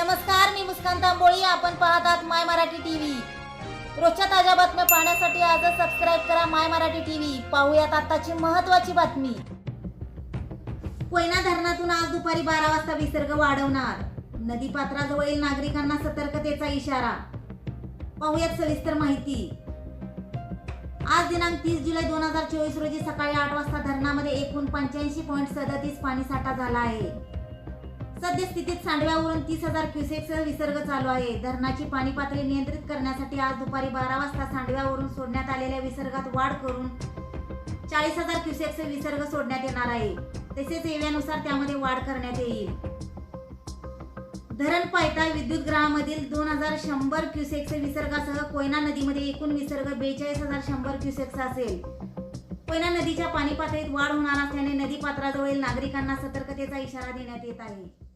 नमस्कार मी मुस्कान तांबोळी. आपण पाहतात माय मराठी टीव्ही. रोजच्या ताज्या बातम्या पाहण्यासाठी आजच सबस्क्राईब करा माय मराठी टीव्ही. पाहूयात आताची महत्वाची बातमी. कोयना धरणातून आज दुपारी बारा वाजता विसर्ग वाढवणार. नदीपात्राजवळील नागरिकांना सतर्कतेचा इशारा. पाहूयात सविस्तर माहिती. आज दिनांक तीस जुलै दोन हजार चोवीस रोजी सकाळी आठ वाजता धरणामध्ये एकूण पंच्याऐंशी पॉईंट सदतीस पाणीसाठा झाला आहे. सद्यस्थितीत सांडव्यावरून तीस हजार क्युसेक्सचा विसर्ग चालू आहे. धरणाची पाणी पातळी नियंत्रित करण्यासाठी आज दुपारी बारा वाजता सांडव्यावरून सोडण्यात आलेल्या विसर्गात वाढ करून चाळीस हजार क्युसेक्सचे विसर्ग सोडण्यात येणार आहे. तसेच एव्यानुसार त्यामध्ये वाढ करण्यात येईल. धरण पायथा विद्युत ग्रहामधील दोन हजार शंभर क्युसेक्स विसर्गासह कोयना नदीमध्ये एकूण विसर्ग बेचाळीस हजार शंभर क्युसेक्स असेल. कोयना नदीच्या पाणी पातळीत वाढ होणार असल्याने नदी पात्राजवळील नागरिकांना सतर्कतेचा इशारा देण्यात येत आहे.